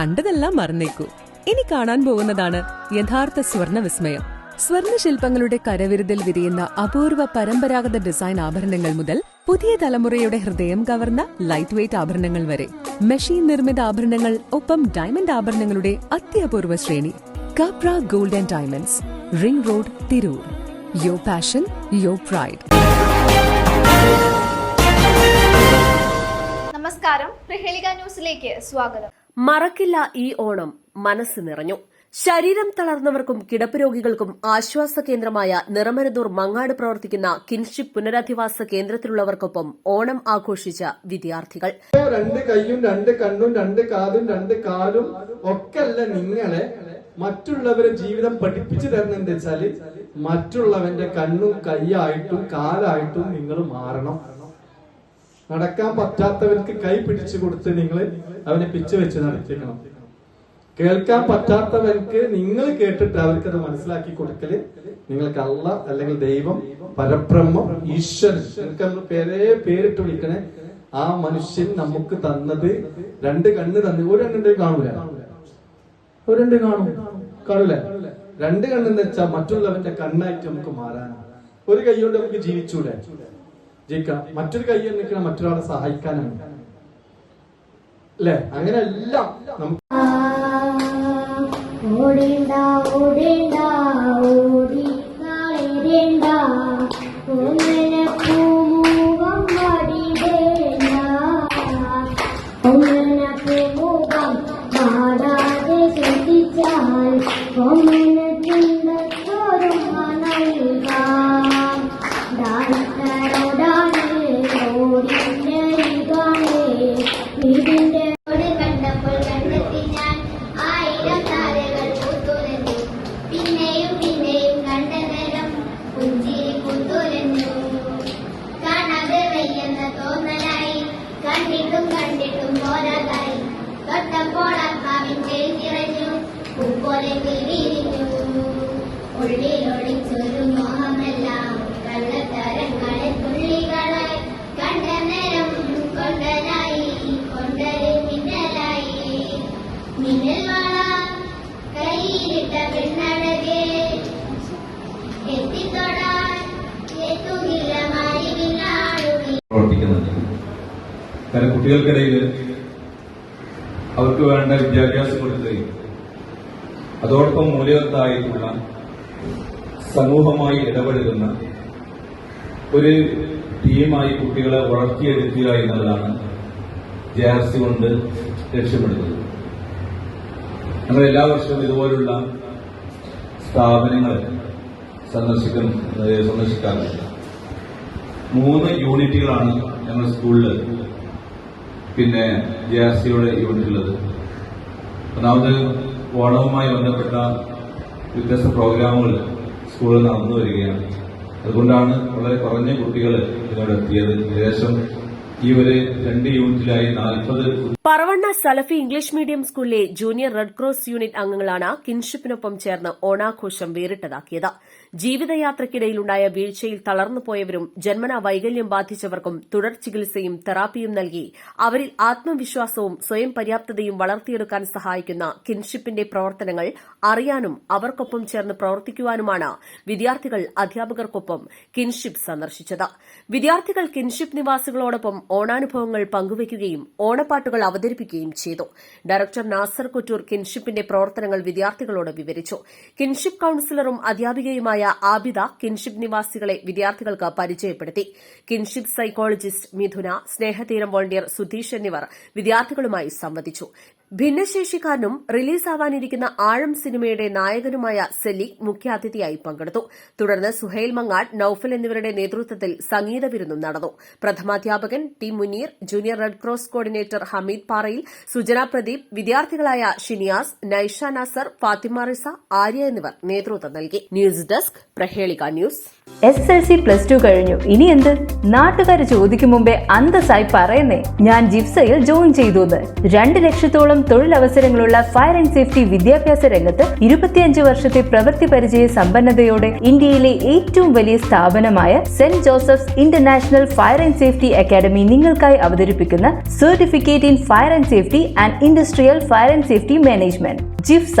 കണ്ടതെല്ലാം മറന്നേക്കൂ. ഇനി കാണാൻ പോകുന്നതാണ് യഥാർത്ഥ സ്വർണ വിസ്മയം സ്വർണ ശില്പങ്ങളുടെ കരവിരുതിൽ വിരിയുന്ന അപൂർവ പരമ്പരാഗത ഡിസൈൻ ആഭരണങ്ങൾ മുതൽ പുതിയ തലമുറയുടെ ഹൃദയം കവർന്ന ലൈറ്റ് വെയ്റ്റ് ആഭരണങ്ങൾ വരെ. മെഷീൻ നിർമ്മിത ആഭരണങ്ങൾ ഒപ്പം ഡയമണ്ട് ആഭരണങ്ങളുടെ അത്യപൂർവ ശ്രേണി. Kapra gold and diamonds ring road Tirur യോ പാഷൻ യോ പ്രൈഡ് നമസ്കാരം. ന്യൂസിലേക്ക് സ്വാഗതം. മറക്കില്ല ഈ ഓണം മനസ്സ് നിറഞ്ഞു. ശരീരം തളർന്നവർക്കും കിടപ്പ് രോഗികൾക്കും ആശ്വാസ കേന്ദ്രമായ നിറമനദൂർ മങ്ങാട് പ്രവർത്തിക്കുന്ന കിൻഷിപ്പ് പുനരധിവാസ കേന്ദ്രത്തിലുള്ളവർക്കൊപ്പം ഓണം ആഘോഷിച്ച വിദ്യാർത്ഥികൾ. രണ്ട് കൈയും രണ്ട് കണ്ണും രണ്ട് കാതും രണ്ട് കാലും ഒക്കെ അല്ല നിങ്ങളെ മറ്റുള്ളവരെ ജീവിതം പഠിപ്പിച്ചു തരുന്നെന്താ വെച്ചാൽ മറ്റുള്ളവന്റെ കണ്ണും കൈയായിട്ടും കാലായിട്ടും നിങ്ങൾ മാറണം. നടക്കാൻ പറ്റാത്തവർക്ക് കൈ പിടിച്ചു കൊടുത്ത് നിങ്ങൾ അവനെ പിച്ചു വെച്ച് നടത്തിക്കണം കേൾക്കാൻ പറ്റാത്തവർക്ക് നിങ്ങൾ കേട്ടിട്ട് അവർക്കത് മനസ്സിലാക്കി കൊടുക്കൽ നിങ്ങൾക്ക് അല്ല അല്ലെങ്കിൽ ദൈവം പരബ്രഹ്മം ഈശ്വരൻ നിങ്ങൾക്ക് നമ്മൾ പേരേ പേരിട്ട് വിളിക്കണേ. ആ മനുഷ്യൻ നമുക്ക് തന്നത് രണ്ട് കണ്ണ് തന്നെ ഒരു കണ്ണുണ്ട് കാണൂല. ഒരു രണ്ട് കാണും കാണൂല. രണ്ട് കണ്ണെന്ന് വെച്ചാൽ മറ്റുള്ളവന്റെ കണ്ണായിട്ട് നമുക്ക് മാറാനാണ് ഒരു കൈ കൊണ്ട് നമുക്ക് ജീവിച്ചൂടെ? ജീവിക്കാം മറ്റൊരു കൈ നിൽക്കണം മറ്റൊരാളെ സഹായിക്കാനാണ്. അല്ലെ? അങ്ങനെ എല്ലാം നമുക്ക് ഓടേണ്ട മോഹമെല്ലാം കണ്ട നേരം പ്രവർത്തിക്കുന്നത് കുട്ടികൾക്കിടയിൽ അവർക്ക് വേണ്ട വിദ്യാഭ്യാസം കൊടുക്കുകയും അതോടൊപ്പം മൂല്യവത്തായിട്ടുള്ള സമൂഹമായി ഇടപെടുന്ന ഒരു ടീമായി കുട്ടികളെ വളർത്തിയെടുക്കുക എന്നുള്ളതാണ് ജെ ആർ സി കൊണ്ട് ലക്ഷ്യമിടുന്നത്. നമ്മൾ എല്ലാ വർഷവും ഇതുപോലുള്ള സ്ഥാപനങ്ങളെ സന്ദർശിക്കുന്ന സന്ദർശിക്കാറുണ്ട്. മൂന്ന് യൂണിറ്റുകളാണ് ഞങ്ങൾ സ്കൂളിൽ പിന്നെ ജെ ആർ സിയുടെ യൂണിറ്റ് ഉള്ളത് ഒന്നാമത് ഓണവുമായി ബന്ധപ്പെട്ട വ്യത്യസ്ത പ്രോഗ്രാമുകൾ സ്കൂളിൽ നടന്നു വരികയാണ്. അതുകൊണ്ടാണ് വളരെ കുറഞ്ഞ കുട്ടികൾ ഇതിനോട് എത്തിയത്. ഏകദേശം ഒരു രണ്ട് യൂണിറ്റിലായി നാൽപ്പത് പറവണ്ണ സലഫി ഇംഗ്ലീഷ് മീഡിയം സ്കൂളിലെ ജൂനിയർ റെഡ് ക്രോസ് യൂണിറ്റ് അംഗങ്ങളാണ് കിൻഷിപ്പിനൊപ്പം ചേർന്ന് ഓണാഘോഷം വേറിട്ടതാക്കിയത്. ജീവിതയാത്രയ്ക്കിടയിലുണ്ടായ വീഴ്ചയിൽ തളർന്നുപോയവരും ജന്മന വൈകല്യം ബാധിച്ചവർക്കും തുടർ ചികിത്സയും തെറാപ്പിയും നൽകി അവരിൽ ആത്മവിശ്വാസവും സ്വയം പര്യാപ്തതയും വളർത്തിയെടുക്കാൻ സഹായിക്കുന്ന കിൻഷിപ്പിന്റെ പ്രവർത്തനങ്ങൾ അറിയാനും അവർക്കൊപ്പം ചേർന്ന് പ്രവർത്തിക്കുവാനുമാണ് വിദ്യാർത്ഥികൾ അധ്യാപകർക്കൊപ്പം കിൻഷിപ്പ് സന്ദർശിച്ചത്. വിദ്യാർത്ഥികൾ കിൻഷിപ്പ് നിവാസികളോടൊപ്പം ഓണാനുഭവങ്ങൾ പങ്കുവയ്ക്കുകയും ഓണപ്പാട്ടുകൾ അവതരിപ്പിക്കുകയും ചെയ്തു. ഡയറക്ടർ നാസർ കൊറ്റൂർ കിൻഷിപ്പിന്റെ പ്രവർത്തനങ്ങൾ വിദ്യാർത്ഥികളോട് വിവരിച്ചു. കിൻഷിപ്പ് കൌൺസിലറും അധ്യാപികയുമായ ആബിദ കിൻഷിപ്പ് നിവാസികളെ വിദ്യാർത്ഥികൾക്ക് പരിചയപ്പെടുത്തി. Kinship psychologist Mithuna Snehatheeram volunteer Sudheesh എന്നിവർ വിദ്യാർത്ഥികളുമായി സംവദിച്ചു. ഭിന്നശേഷിക്കാരനും റിലീസാവാനിരിക്കുന്ന ആഴം സിനിമയുടെ നായകനുമായ സെലിക് മുഖ്യാതിഥിയായി പങ്കെടുത്തു. തുടർന്ന് സുഹൈൽ മങ്ങാട് നൌഫൽ എന്നിവരുടെ നേതൃത്വത്തിൽ സംഗീത വിരുന്നും നടന്നു. പ്രഥമാധ്യാപകൻ T Muneer junior red cross coordinator Hameed Parayil Sujana Pradeep വിദ്യാർത്ഥികളായ ഷിനിയാസ് Naisha Nasar Fathima റിസ ആര്യ എന്നിവർ നേതൃത്വം നൽകി. News desk Prahelika news. S L C plus two കഴിഞ്ഞു. ഇനി എന്ത്? നാട്ടുകാർ ചോദിക്കും മുമ്പേ അന്തസ്സായി പറയുന്നേ. ഞാൻ ജിപ്സയിൽ ജോയിൻ ചെയ്തു രണ്ട് ലക്ഷത്തോളം ലക്ഷത്തോളം തൊഴിലവസരങ്ങളുള്ള ഫയർ ആൻഡ് സേഫ്റ്റി വിദ്യാഭ്യാസ രംഗത്ത് ഇരുപത്തിയഞ്ച് വർഷത്തെ പ്രവൃത്തി പരിചയ സമ്പന്നതയോടെ ഇന്ത്യയിലെ ഏറ്റവും വലിയ സ്ഥാപനമായ Saint Joseph's international fire and safety academy നിങ്ങൾക്കായി അവതരിപ്പിക്കുന്ന certificate in fire and safety and industrial fire and safety management ജിഫ്സ.